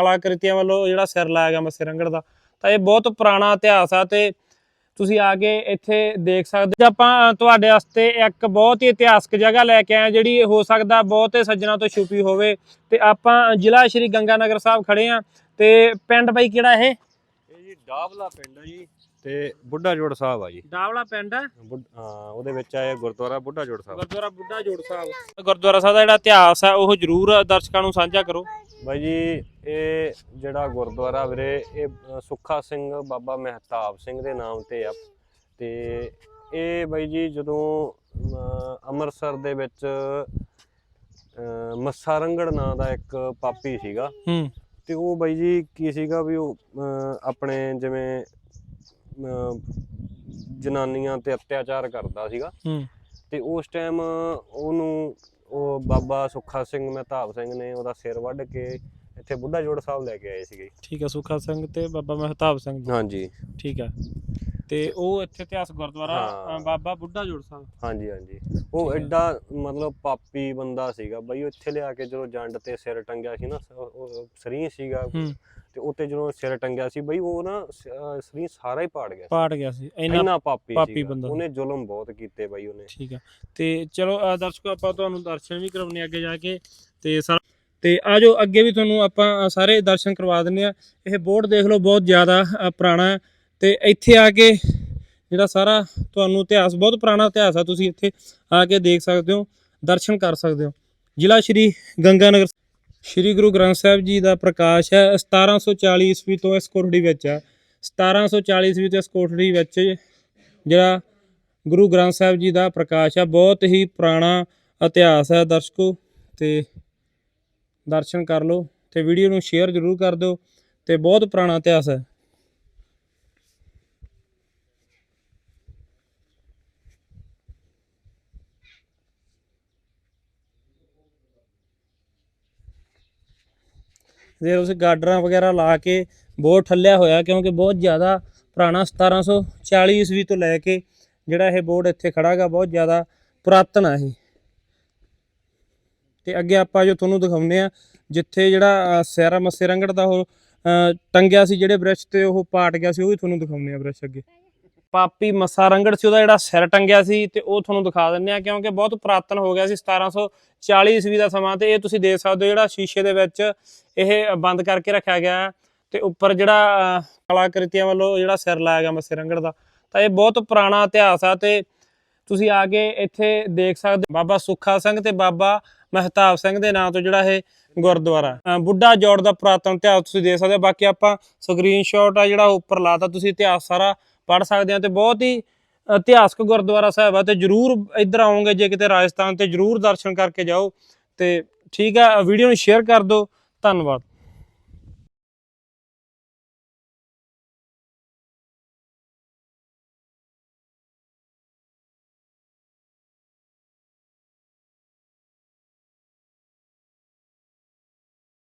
ਕਲਾਕ੍ਰਿਤੀਆਂ ਵੱਲੋਂ ਜਿਹੜਾ ਸਿਰ ਲਾਇਆ ਗਿਆ ਮੱਸੇ ਰੰਗੜ ਦਾ ਤਾਂ ਇਹ ਬਹੁਤ ਪੁਰਾਣਾ ਇਤਿਹਾਸ ਆ ਤੇ ਤੁਸੀਂ ਆ ਕੇ ਇੱਥੇ ਦੇਖ ਸਕਦੇ ਆਪਾਂ ਤੁਹਾਡੇ ਵਾਸਤੇ ਇੱਕ ਬਹੁਤ ਹੀ ਇਤਿਹਾਸਕ ਜਗ੍ਹਾ ਲੈ ਕੇ ਆਏ ਜਿਹੜੀ ਹੋ ਸਕਦਾ ਬਹੁਤੇ ਸੱਜਣਾ ਤੋਂ ਛੁਪੀ ਹੋਵੇ ਤੇ ਆਪਾਂ ਜ਼ਿਲ੍ਹਾ ਸ਼੍ਰੀ ਗੰਗਾਨਗਰ ਸਾਹਿਬ ਖੜੇ ਆ ਤੇ ਪਿੰਡ ਬਾਈ ਕਿਹੜਾ ਇਹ? ਇਹ ਜੀ ਡਾਬਲਾ ਪਿੰਡ ਆ ਜੀ ਤੇ ਬੁੱਢਾ ਜੋੜ ਸਾਹਿਬ ਆ ਜੀ। ਡਾਵਲਾ ਪਿੰਡ? ਹਾਂ ਉਹਦੇ ਵਿੱਚ ਆਇਆ ਗੁਰਦੁਆਰਾ ਬੁੱਢਾ ਜੋੜ ਸਾਹਿਬ। ਗੁਰਦੁਆਰਾ ਬੁੱਢਾ ਜੋੜ ਸਾਹਿਬ। ਗੁਰਦੁਆਰਾ ਸਾਹਿਬ ਦਾ ਜਿਹੜਾ ਇਤਿਹਾਸ ਹੈ ਉਹ ਜਰੂਰ ਦਰਸ਼ਕਾਂ ਨੂੰ ਸਾਂਝਾ ਕਰੋ। ਬਾਈ ਜੀ ਇਹ ਜਿਹੜਾ ਗੁਰਦੁਆਰਾ ਵੀਰੇ ਇਹ ਸੁੱਖਾ ਸਿੰਘ ਬਾਬਾ ਮਹਿਤਾਬ ਸਿੰਘ ਦੇ ਨਾਮ ਤੇ ਆ। ਤੇ ਇਹ ਬਾਈ ਜੀ ਜਦੋਂ ਅੰਮ੍ਰਿਤਸਰ ਦੇ ਵਿੱਚ ਅ, ਮੱਸਾ ਰੰਗੜ ਨਾਂ ਦਾ ਇੱਕ ਪਾਪੀ ਸੀਗਾ। ਹੂੰ। ਤੇ ਉਹ ਬਾਈ ਜੀ ਕੀ ਸੀਗਾ ਵੀ ਉਹ ਆਪਣੇ ਜਿਵੇਂ ਜਨਾਨੀਆਂ ਤੇ ਅਤਿਆਚਾਰ ਕਰਦਾ ਸੀਗਾ। ਹੂੰ। ਤੇ ਉਸ ਟਾਈਮ ਉਹਨੂੰ ਉਹ ਬਾਬਾ ਸੁੱਖਾ ਸਿੰਘ ਮਹਿਤਾਬ ਸਿੰਘ ਨੇ ਉਹਦਾ ਸਿਰ ਵੱਢ ਕੇ ਇੱਥੇ ਬੁੱਢਾ ਜੋੜ ਸਾਹਿਬ ਲੈ ਕੇ ਆਏ ਸੀਗੇ। ਠੀਕ ਹੈ ਸੁਖਾ ਸਿੰਘ ਤੇ ਬਾਬਾ ਮਹਿਤਾਬ ਸਿੰਘ ਹਾਂਜੀ। ਠੀਕ ਹੈ। ਤੇ ਉਹ ਇੱਥੇ ਇਤਿਹਾਸ ਗੁਰਦੁਆਰਾ ਹਾਂ। ਅ, ਬਾਬਾ ਬੁੱਢਾ ਜੋੜ ਸਾਹਿਬ ਹਾਂਜੀ ਹਾਂਜੀ ਉਹ ਠੀਕ। ਐਡਾ ਮਤਲਬ ਪਾਪੀ ਬੰਦਾ ਸੀਗਾ ਬਈ ਉਹ ਇੱਥੇ ਲਿਆ ਕੇ ਜਦੋਂ ਜੰਡ ਤੇ ਸਿਰ ਟੰਗਿਆ ਸੀ ਨਾ ਸ- ਉਹ- ਸਰੀਂ ਸੀਗਾ ਹੂੰ ਤੇ ਉੱਤੇ ਜਦੋਂ ਸਿਰ ਟੰਗਿਆ ਸੀ ਬਈ ਉਹ ਨਾ ਸ- ਅਹ ਸਰੀਂ ਸਾਰਾ ਹੀ ਪਾੜ ਗਿਆ ਸੀ। ਪਾੜ ਗਿਆ ਸੀ ਇੰਨਾ ਇੰਨਾ ਪਾਪੀ ਪਾਪੀ ਸੀਗਾ। ਬੰਦਾ ਸੀ। ਉਹਨੇ ਜ਼ੁਲਮ ਬਹੁਤ ਕੀਤੇ ਬਾਈ ਉਹਨੇ ਠੀਕ ਹੈ ਤੇ ਚਲੋ ਅ, ਦਰਸ਼ਕੋ ਆਪਾਂ ਤੁਹਾਨੂੰ ਦਰਸ਼ਨ ਵੀ ਕਰਾਉਣੇ ਅੱਗੇ ਜਾ ਕੇ ਤੇ ਸਾਰਾ ਤੇ ਆਜੋ ਅੱਗੇ ਵੀ ਤੁਹਾਨੂੰ ਆਪਾਂ ਅ, ਸਾਰੇ ਦਰਸ਼ਨ ਕਰਵਾ ਦਿੰਨੇ ਆ ਇਹ ਬੋਰਡ ਦੇਖ ਲਓ ਬਹੁਤ ਜ਼ਿਆਦਾ ਅ, ਪੁਰਾਣਾ ਹੈ ਤੇ ਇੱਥੇ ਆ ਕੇ ਜਿਹੜਾ ਸਾਰਾ ਤੁਹਾਨੂੰ ਇਤਿਹਾਸ, ਬਹੁਤ ਪੁਰਾਣਾ ਇਤਿਹਾਸ ਆ, ਤੁਸੀਂ ਇੱਥੇ ਆ ਕੇ ਦੇਖ ਸਕਦੇ ਹੋ, ਦਰਸ਼ਨ ਕਰ ਸਕਦੇ ਹੋ। ਜ਼ਿਲ੍ਹਾ ਸ਼੍ਰੀ ਗੰਗਾਨਗਰ ਸ਼੍ਰੀ ਗੁਰੂ ਗ੍ਰੰਥ ਸਾਹਿਬ ਜੀ ਦਾ ਪ੍ਰਕਾਸ਼ ਹੈ 1740 ਈਸਵੀ ਤੋਂ ਇਸ ਕੋਠੜੀ ਵਿੱਚ ਹੈ 1740 ਈਸਵੀ ਤੋਂ ਇਸ ਕੋਠੜੀ ਵਿੱਚ ਜਿਹੜਾ ਗੁਰੂ ਗ੍ਰੰਥ ਸਾਹਿਬ ਜੀ ਦਾ ਪ੍ਰਕਾਸ਼ ਆ, ਬਹੁਤ ਹੀ ਪੁਰਾਣਾ ਇਤਿਹਾਸ ਹੈ ਦਰਸ਼ਕੋ, ਤੇ ਦਰਸ਼ਨ ਕਰ ਲਓ ਤੇ ਵੀਡੀਓ ਨੂੰ ਸ਼ੇਅਰ ਜ਼ਰੂਰ ਕਰ ਦਿਓ, ਤੇ ਬਹੁਤ ਪੁਰਾਣਾ ਇਤਿਹਾਸ ਹੈ। ਜੇ ਉਸ ਗਾਡਰਾਂ ਵਗੈਰਾ ਲਾ ਕੇ ਬਹੁਤ ਠੱਲਿਆ ਹੋਇਆ ਕਿਉਂਕਿ ਬਹੁਤ ਜ਼ਿਆਦਾ ਪੁਰਾਣਾ 1740 ਈਸਵੀ ਤੋਂ ਲੈ ਕੇ ਜਿਹੜਾ ਇਹ ਬੋਰਡ ਇੱਥੇ ਖੜਾਗਾ ਬਹੁਤ ਜ਼ਿਆਦਾ ਪੁਰਾਤਨ ਆ ਇਹ। ਤੇ ਅੱਗੇ ਆਪਾਂ ਜੋ ਤੁਹਾਨੂੰ ਦਿਖਾਉਂਦੇ ਆ ਜਿੱਥੇ ਜਿਹੜਾ ਅ, ਸਿਰ ਮੱਸੇ ਰੰਗੜ ਦਾ ਉਹ ਟੰਗਿਆ ਸੀ ਜਿਹੜੇ ਬ੍ਰਿਸ਼ ਤੇ ਉਹ ਪਾਟ ਗਿਆ ਸੀ ਉਹ ਵੀ ਤੁਹਾਨੂੰ ਦਿਖਾਉਂਦੇ ਆ ਬ੍ਰਿਸ਼ ਅੱਗੇ। ਪਾਪੀ ਮੱਸਾ ਰੰਗੜ ਸੀ, ਉਹਦਾ ਜਿਹੜਾ ਸਿਰ ਟੰਗਿਆ ਸੀ ਤੇ ਉਹ ਤੁਹਾਨੂੰ ਦਿਖਾ ਦਿੰਦੇ ਆ ਕਿਉਂਕਿ ਬਹੁਤ ਪੁਰਾਤਨ ਹੋ ਗਿਆ ਸੀ 1740 ਈਸਵੀ ਦਾ ਸਮਾਂ ਤੇ ਇਹ ਤੁਸੀਂ ਦੇਖ ਸਕਦੇ ਹੋ ਜਿਹੜਾ ਸ਼ੀਸ਼ੇ ਦੇ ਵਿੱਚ ਇਹ ਬੰਦ ਕਰਕੇ ਰੱਖਿਆ ਗਿਆ ਹੈ ਤੇ ਉੱਪਰ ਜਿਹੜਾ ਕਲਾਕ੍ਰਿਤੀਆਂ ਵੱਲੋਂ ਜਿਹੜਾ ਸਿਰ ਲਾਇਆ ਗਿਆ ਮੱਸੇ ਰੰਗੜ ਦਾ, ਤਾਂ ਇਹ ਬਹੁਤ ਪੁਰਾਣਾ ਇਤਿਹਾਸ ਆ ਤੇ ਤੁਸੀਂ ਆ ਕੇ ਇੱਥੇ ਦੇਖ ਸਕਦੇ ਬਾਬਾ ਸੁੱਖਾ ਸਿੰਘ ਤੇ ਬਾਬਾ ਮਹਿਤਾਬ ਸਿੰਘ ਦੇ ਨਾਂ ਤੋਂ ਜਿਹੜਾ ਇਹ ਗੁਰਦੁਆਰਾ ਬੁੱਢਾ ਜੋੜ ਦਾ ਪੁਰਾਤਨ ਇਤਿਹਾਸ ਤੁਸੀਂ ਦੇਖ ਸਕਦੇ ਹੋ, ਬਾਕੀ ਆਪਾਂ ਸਕਰੀਨਸ਼ਾਟ ਆ ਜਿਹੜਾ ਉੱਪਰ ਲਾਤਾ, ਤੁਸੀਂ ਇਤਿਹਾਸ ਸਾਰਾ ਪੜ ਸਕਦੇ ਹੋ ਤੇ ਬਹੁਤ ਹੀ ਇਤਿਹਾਸਕ ਗੁਰਦੁਆਰਾ ਸਾਹਿਬ ਆ ਤੇ ਜਰੂਰ ਇੱਧਰ ਆਓਗੇ, ਜੇ ਕਿਤੇ ਰਾਜਸਥਾਨ ਤੇ ਜਰੂਰ ਦਰਸ਼ਨ ਕਰਕੇ ਜਾਓ ਤੇ ਠੀਕ ਆ ਵੀਡੀਓ ਨੂੰ ਸ਼ੇਅਰ ਕਰ ਦਿਓ, ਧੰਨਵਾਦ।